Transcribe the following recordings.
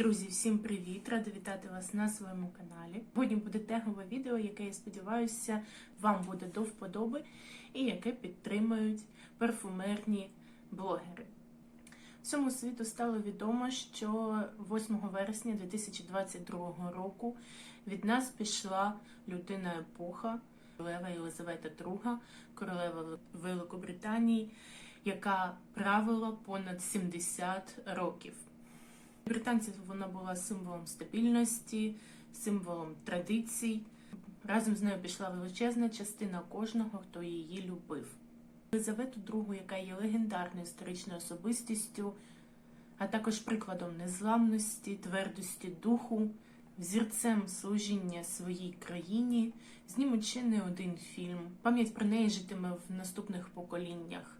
Друзі, всім привіт! Рада вітати вас на своєму каналі. Сьогодні буде тегове відео, яке я сподіваюся, вам буде до вподоби і яке підтримують парфумерні блогери. Всьому світу стало відомо, що 8 вересня 2022 року від нас пішла людина епоха, королева Єлизавета II, королева Великобританії, яка правила понад 70 років. Британців вона була символом стабільності, символом традицій. Разом з нею пішла величезна частина кожного, хто її любив. Елизавету II, яка є легендарною історичною особистістю, а також прикладом незламності, твердості духу, взірцем служіння своїй країні, знімуть ще не один фільм. Пам'ять про неї житиме в наступних поколіннях.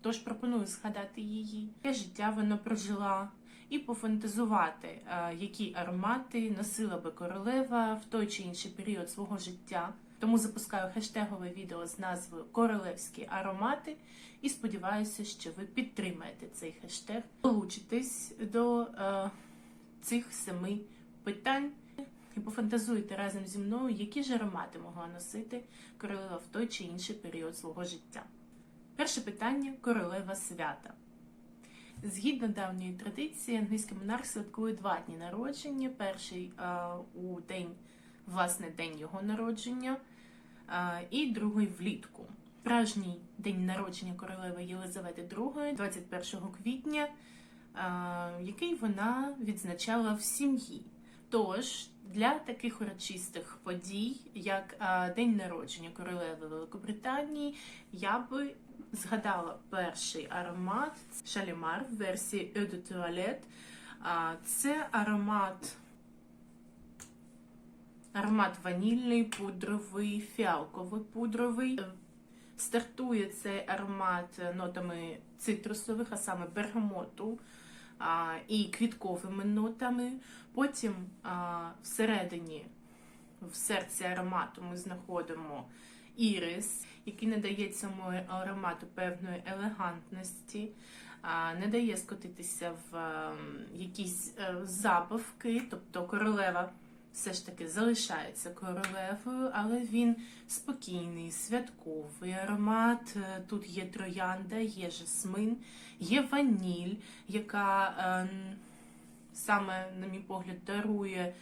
Тож пропоную згадати її, яке життя вона прожила, і пофантазувати, е, які аромати носила би королева в той чи інший період свого життя. Тому запускаю хештегове відео з назвою Королевські аромати і сподіваюся, що ви підтримаєте цей хештег, долучитесь до е, цих семи питань і пофантазуйте разом зі мною, які ж аромати могла носити королева в той чи інший період свого життя. Перше питання королева свята. Згідно давньої традиції, англійський монарх святкує два дні народження. Перший а, у день, власне, день його народження, а, і другий влітку. Справжній день народження королеви Єлизавети II, 21 квітня, а, який вона відзначала в сім'ї. Тож для таких урочистих подій, як а, день народження королеви Великобританії, я би згадала перший аромат Шалімар в версії Eau de Toilette. Це аромат, аромат ванільний, пудровий, фіалковий пудровий. Стартує цей аромат нотами цитрусових, а саме бергамоту а, і квітковими нотами. Потім а, всередині, в серці аромату, ми знаходимо ірис, який надає цьому аромату певної елегантності, а, не дає скотитися в а, якісь а, забавки, тобто королева все ж таки залишається королевою, але він спокійний, святковий аромат. Е, Тут є троянда, є жасмин, є ваніль, яка ем, саме, на мій погляд, дарує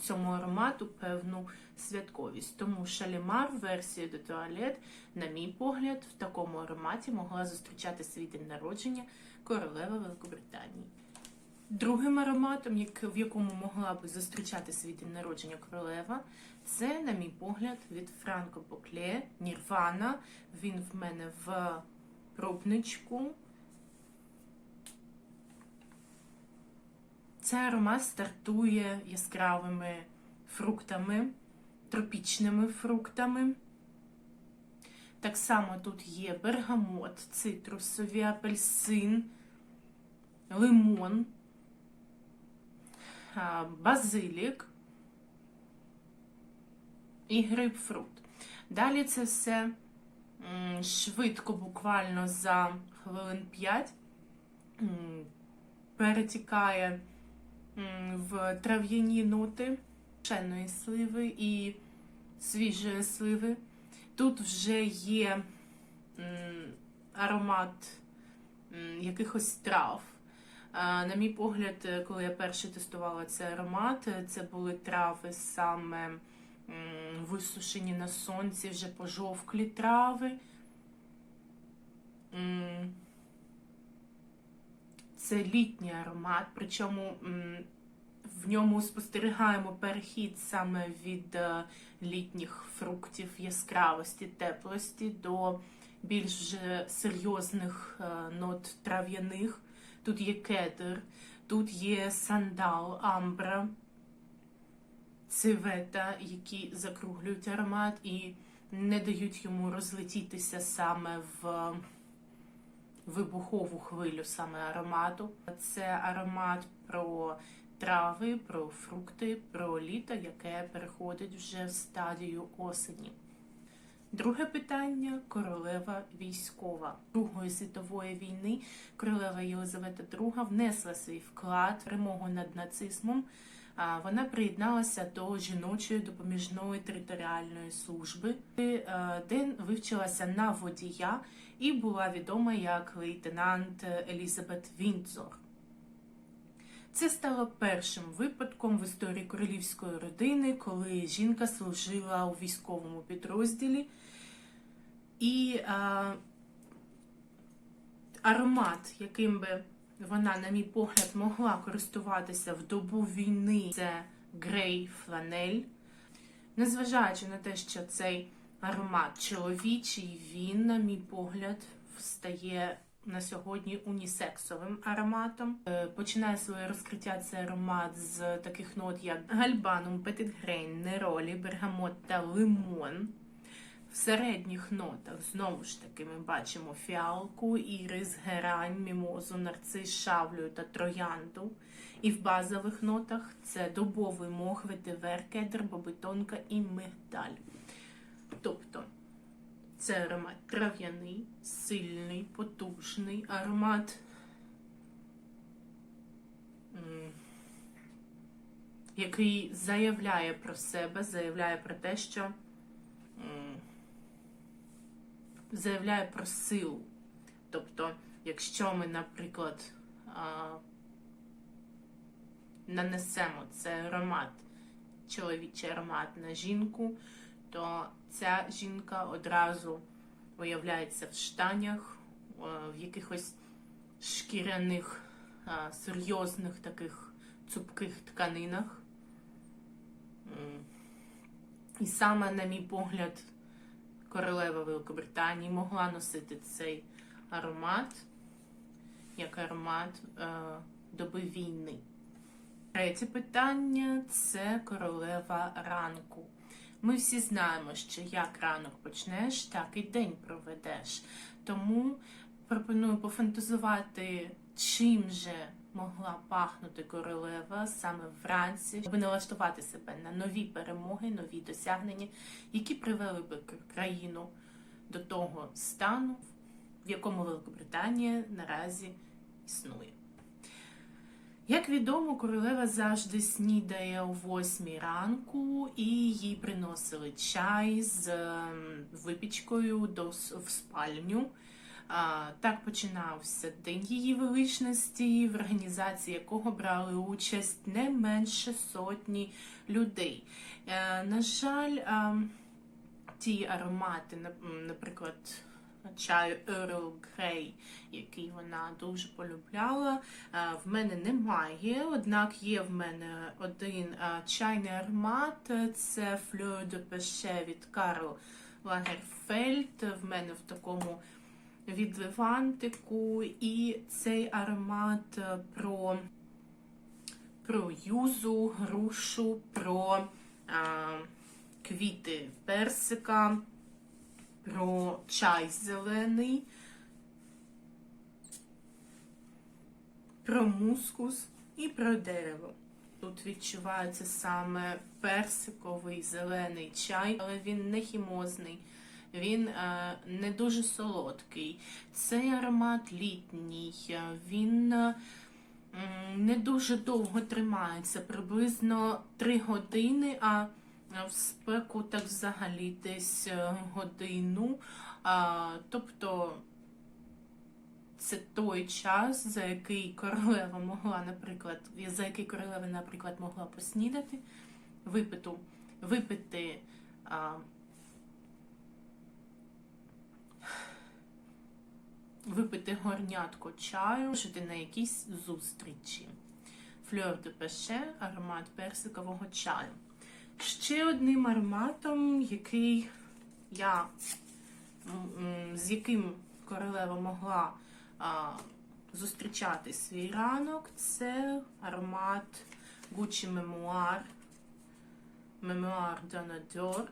цьому аромату певну святковість. Тому шалімар в версії до туалет, на мій погляд, в такому ароматі могла зустрічати свій день народження королева Великобританії. Другим ароматом, в якому могла би зустрічати свій день народження королева, це, на мій погляд, від Франко Бокле Нірвана. Він в мене в пробничку. Цей аромат стартує яскравими фруктами, тропічними фруктами. Так само тут є бергамот, цитрусові, апельсин, лимон, базилік і грейпфрут. Далі це все швидко, буквально за хвилин 5 перетікає в трав'яні ноти пшеної сливи і свіжої сливи. Тут вже є аромат якихось трав. На мій погляд, е, коли я перше тестувала цей аромат, е, це були трави саме висушені на сонці, вже пожовклі трави. Це літній аромат, причому в ньому спостерігаємо перехід саме від е, літніх фруктів яскравості, теплості до більш серйозних нот трав'яних. Тут є кедр, тут є сандал, амбра, цивета, які закруглюють аромат і не дають йому розлетітися саме в вибухову хвилю саме аромату. Це аромат про трави, про фрукти, про літо, яке переходить вже в стадію осені. Друге питання королева військова Другої світової війни. Королева Єлизавета II внесла свій вклад в перемогу над нацизмом. Вона приєдналася до жіночої допоміжної територіальної служби, е, де вивчилася на водія і була відома як лейтенант Елізабет Віндзор. Це стало першим випадком в історії королівської родини, коли жінка служила у військовому підрозділі. І а, аромат, яким би вона, на мій погляд, могла користуватися в добу війни, це грей фланель. Незважаючи на те, що цей аромат чоловічий, він, на мій погляд, стає на сьогодні унісексовим ароматом. Е, Починає своє розкриття цей аромат з таких нот, як гальбанум, петитгрейн, неролі, бергамот та лимон. В середніх нотах знову ж таки ми бачимо фіалку, ірис, герань, мімозу, нарцис, шавлю та троянду. І в базових нотах це добовий мох, ветивер, кедр, бобитонка і мигдаль. Тобто це аромат трав'яний, сильний, потужний аромат, який заявляє про себе, заявляє про те, що заявляє про силу. Тобто, якщо ми, наприклад, нанесемо цей аромат, чоловічий аромат на жінку, то ця жінка одразу виявляється в штанях, е, в якихось шкіряних, серйозних таких цупких тканинах. І саме, на мій погляд, королева Великобританії могла носити цей аромат як аромат е, доби війни. Третє питання це королева ранку. Ми всі знаємо, що як ранок почнеш, так і день проведеш. Тому пропоную пофантазувати, чим же могла пахнути королева саме вранці, щоб налаштувати себе на нові перемоги, нові досягнення, які привели би країну до того стану, в якому Великобританія наразі існує. Як відомо, королева завжди снідає о 8 ранку, і їй приносили чай з ем, випічкою до в спальню. Так починався день її величності, в організації якого брали участь не менше сотні людей. Е, На жаль, ем, ті аромати, наприклад, чаю Earl Grey, який вона дуже полюбляла, е, в мене немає. Однак є в мене один е, чайний аромат, це Fleur de Péché від Карл Лагерфельд. В мене в такому відливантику, і цей аромат е, про, про юзу, грушу, про а, квіти персика, про чай зелений, про мускус і про дерево. Тут відчувається саме персиковий зелений чай, але він не хімозний. Він е, не дуже солодкий. Цей аромат літній. е, Він е, не дуже довго тримається, приблизно 3 години, а в спеку так взагалі десь е, годину. А, тобто це той час, за який королева могла, наприклад, за який королева, наприклад, могла поснідати, випиту, випити. А, випити горнятко чаю, жити на якійсь зустрічі. Фльор де пеше, аромат персикового чаю. Ще одним ароматом, який я, з яким королева могла а, зустрічати свій ранок, це аромат Gucci Memoir, Memoir Donador.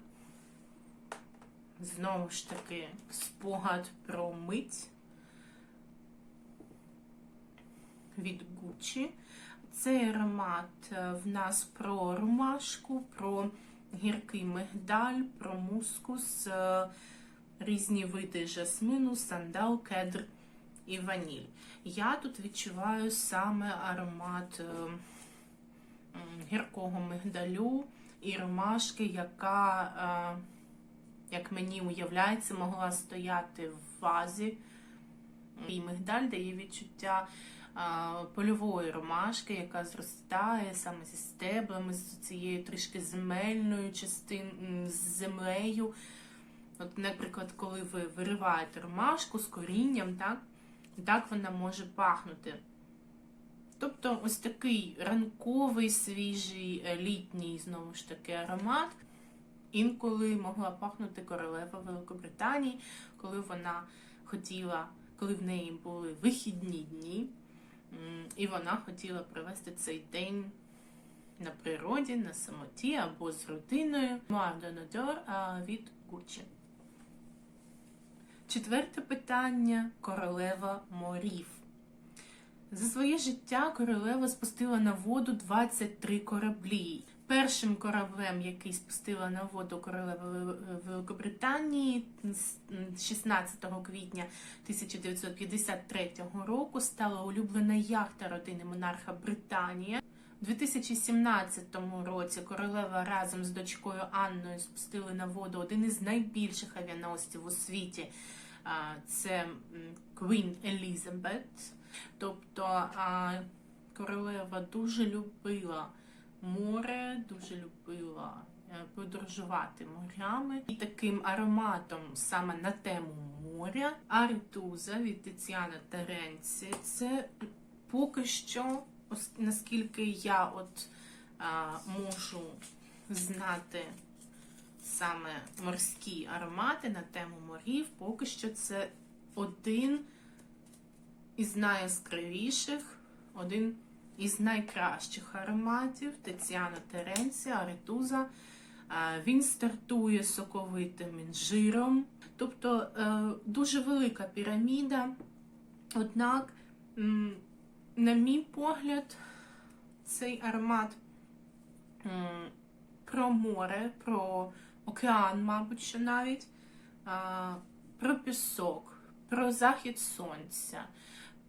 Знову ж таки, спогад про мить від Gucci. Цей аромат е, в нас про ромашку, про гіркий мигдаль, про мускус, е, різні види жасмину, сандал, кедр і ваніль. Я тут відчуваю саме аромат е, гіркого мигдалю і ромашки, яка, як мені уявляється, могла стояти в вазі. І мигдаль дає відчуття польової ромашки, яка зростає саме зі стеблами, з цією трішки земельною частиною, з землею. От, наприклад, коли ви вириваєте ромашку з корінням, так, так вона може пахнути. Тобто ось такий ранковий, свіжий, е, літній, знову ж таки, аромат. Інколи могла пахнути королева Великобританії, коли вона хотіла, коли в неї були вихідні дні, і вона хотіла провести цей день на природі, на самоті або з родиною. А, від Гучі. Четверте питання королева морів. За своє життя королева спустила на воду 23 кораблі. Першим кораблем, який спустила на воду королева Великобританії 16 квітня 1953 року, стала улюблена яхта родини монарха Британія. У 2017 році королева разом з дочкою Анною спустили на воду один із найбільших авіаносців у світі. Це Queen Elizabeth. Тобто королева дуже любила море, дуже любила е, подорожувати морями. І таким ароматом саме на тему моря Аритуза від Тетяна Теренці. Це поки що, наскільки я от а, можу знати саме морські аромати на тему морів, поки що це один із найяскравіших, один із найкращих ароматів Тетяна Теренці, Аритуза. Е, Він стартує соковитим інжиром, тобто е, дуже велика піраміда. Однак, на мій погляд, цей аромат про море, про океан, мабуть, що навіть, про пісок, про захід сонця.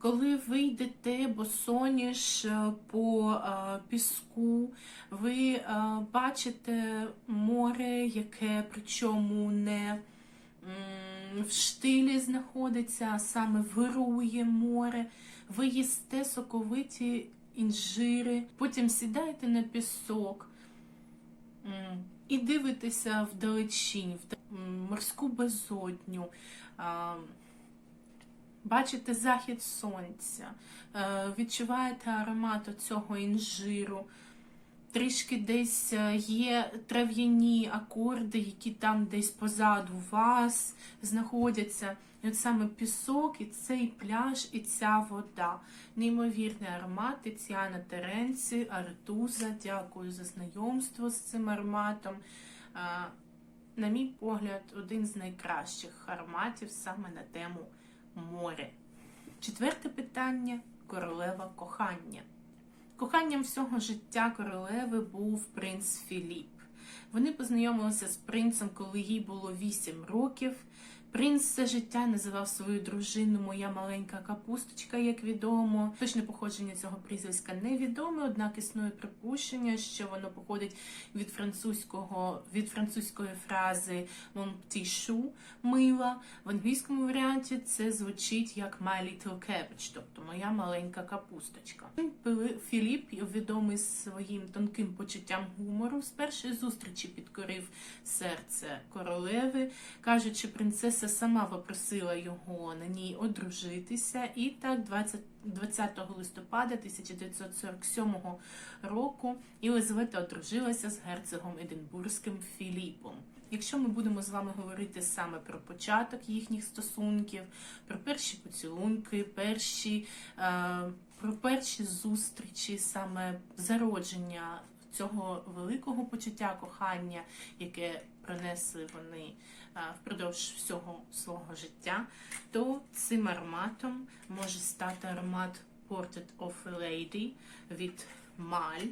Коли ви йдете босоніж е, по е, піску, ви е, бачите море, яке причому не в штилі знаходиться, а саме вирує море. Ви їсте соковиті інжири, потім сідаєте на пісок і дивитеся вдалечінь, в морську безодню. Бачите захід сонця, е, відчуваєте аромат цього інжиру. Трішки десь е, є трав'яні акорди, які там десь позаду вас знаходяться. І от саме пісок, і цей пляж, і ця вода. Неймовірний аромат Тетяна Теренці, Артуза. Дякую за знайомство з цим ароматом. Е, На мій погляд, один з найкращих ароматів саме на тему море. Четверте питання королева кохання. Коханням всього життя королеви був принц Філіп. Вони познайомилися з принцем, коли їй було 8 років. Принц все життя називав свою дружину Моя маленька капусточка, як відомо. Точне походження цього прізвиська невідоме, однак існує припущення, що воно походить від французького від французької фрази «Mon petit chou» – мила. В англійському варіанті це звучить як «My little cabbage», тобто моя маленька капусточка. Філіп, відомий своїм тонким почуттям гумору, з першої зустрічі підкорив серце королеви, кажучи, принцеса сама попросила його на ній одружитися, і так 20, 20 листопада 1947 року Єлизавета одружилася з герцогом Единбурзьким Філіпом. Якщо ми будемо з вами говорити саме про початок їхніх стосунків, про перші поцілунки, перші, е, про перші зустрічі, саме зародження цього великого почуття кохання, яке пронесли вони впродовж всього свого життя, то цим ароматом може стати аромат Portrait of a Lady від Маль,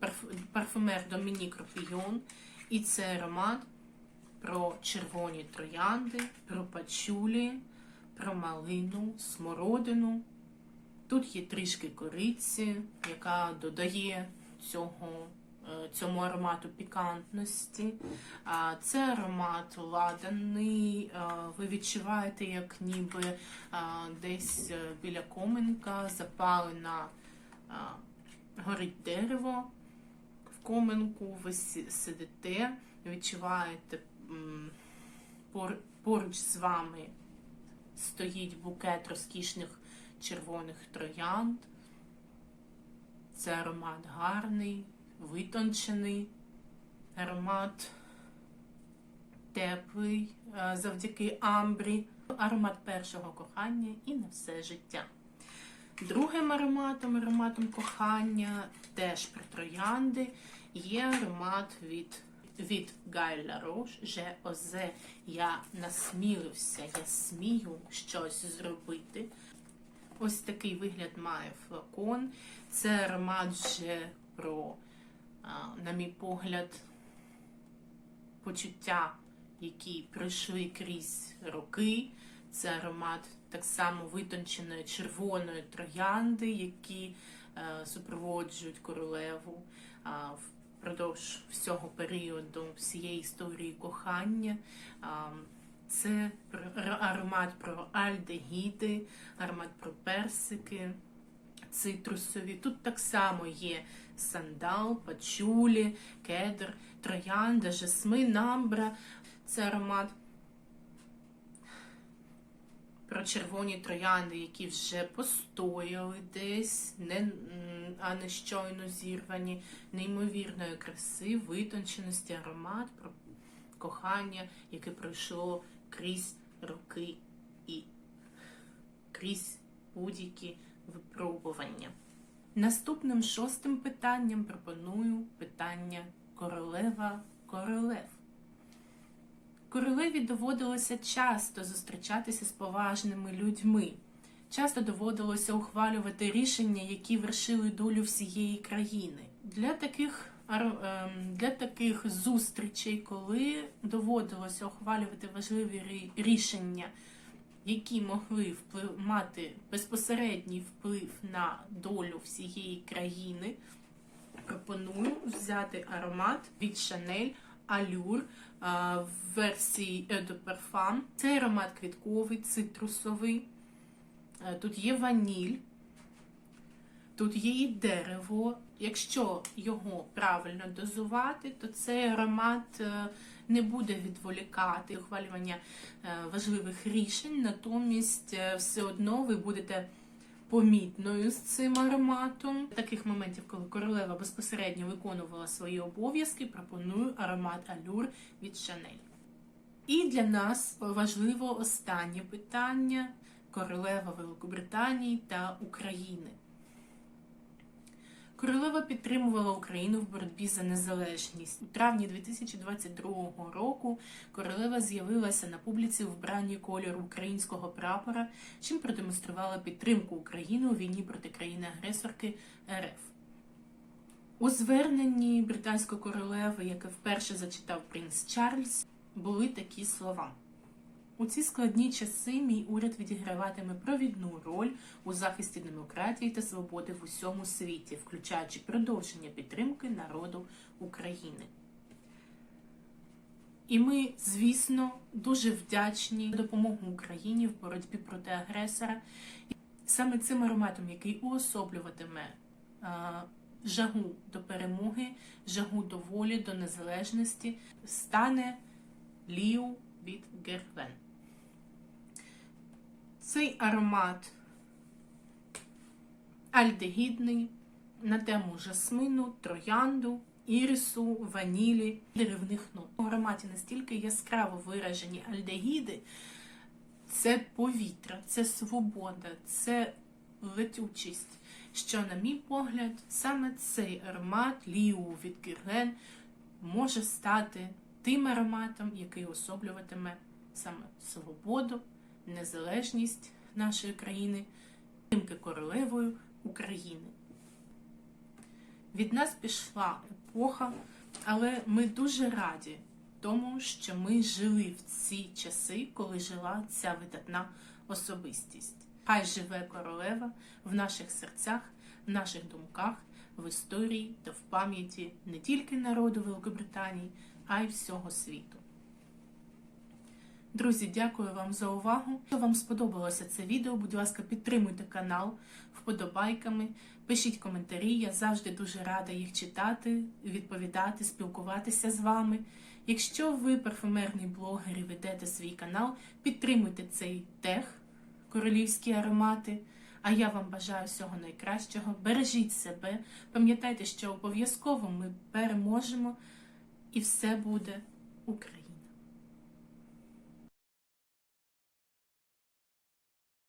парф- парфумер Домінік Ропійон. І цей аромат про червоні троянди, про пачулі, про малину, смородину. Тут є трішки кориці, яка додає цього, е, цьому аромату пікантності. Це аромат ладаний. е, Ви відчуваєте, як ніби е, десь е, біля коменка запалена е, горить дерево. В коменку ви сидите, відчуваєте поруч з вами стоїть букет розкішних червоних троянд. Це аромат гарний, витончений, аромат теплий е, завдяки амбрі, аромат першого кохання і на все життя. Другим ароматом, ароматом кохання, теж про троянди, є аромат від, від Гайля Рош, же Озе. Я насмілився, я смію щось зробити. Ось такий вигляд має флакон. Це аромат вже про, на мій погляд, почуття, які пройшли крізь роки. Це аромат так само витонченої червоної троянди, які е, супроводжують королеву впродовж всього періоду всієї історії кохання. Це аромат про альдегіди, аромат про персики, цитрусові. Тут так само є сандал, пачулі, кедр, троянда, жасмин, амбра. Це аромат про червоні троянди, які вже постояли десь, не, а не щойно зірвані, неймовірної краси, витонченості, аромат про кохання, яке пройшло крізь роки і крізь будь-які випробування. Наступним шостим питанням пропоную питання королева королев. Королеві доводилося часто зустрічатися з поважними людьми. Часто доводилося ухвалювати рішення, які вершили долю всієї країни. Для таких ем, для таких зустрічей, коли доводилося ухвалювати важливі рішення, які могли вплив мати безпосередній вплив на долю всієї країни, пропоную взяти аромат від Chanel Allure а, в версії Eau de Parfum. Цей аромат квітковий, цитрусовий. Е, Тут є ваніль, тут є і дерево. Якщо його правильно дозувати, то цей аромат е, не буде відволікати ухвалювання е, важливих рішень, натомість е, все одно ви будете помітною з цим ароматом. Таких моментів, коли королева безпосередньо виконувала свої обов'язки, пропоную аромат Allure від Chanel. І для нас важливо останнє питання королева Великобританії та України. Королева підтримувала Україну в боротьбі за незалежність. У травні 2022 року королева з'явилася на публіці в вбранні кольору українського прапора, чим продемонструвала підтримку України у війні проти країни-агресорки РФ. У зверненні британської королеви, яке вперше зачитав принц Чарльз, були такі слова. У ці складні часи мій уряд відіграватиме провідну роль у захисті демократії та свободи в усьому світі, включаючи продовження підтримки народу України. І ми, звісно, дуже вдячні за допомогу Україні в боротьбі проти агресора. Саме цим ароматом, який уособлюватиме а, жагу до перемоги, жагу до волі, до незалежності, стане Ліу від Гервен. Цей аромат альдегідний на тему жасмину, троянду, ірису, ванілі, деревних нот. У ароматі настільки яскраво виражені альдегіди, це повітря, це свобода, це летючість. Що, на мій погляд, саме цей аромат Ліу від Герлен може стати тим ароматом, який особлюватиме саме свободу, незалежність нашої країни, підтримки королевою України. Від нас пішла епоха, але ми дуже раді тому, що ми жили в ці часи, коли жила ця видатна особистість. Хай живе королева в наших серцях, в наших думках, в історії та в пам'яті не тільки народу Великобританії, а й всього світу. Друзі, дякую вам за увагу. Якщо вам сподобалося це відео, будь ласка, підтримуйте канал вподобайками, пишіть коментарі. Я завжди дуже рада їх читати, відповідати, спілкуватися з вами. Якщо ви парфумерний блогер і ведете свій канал, підтримуйте цей тех, королівські аромати. А я вам бажаю всього найкращого. Бережіть себе, пам'ятайте, що обов'язково ми переможемо і все буде Україна.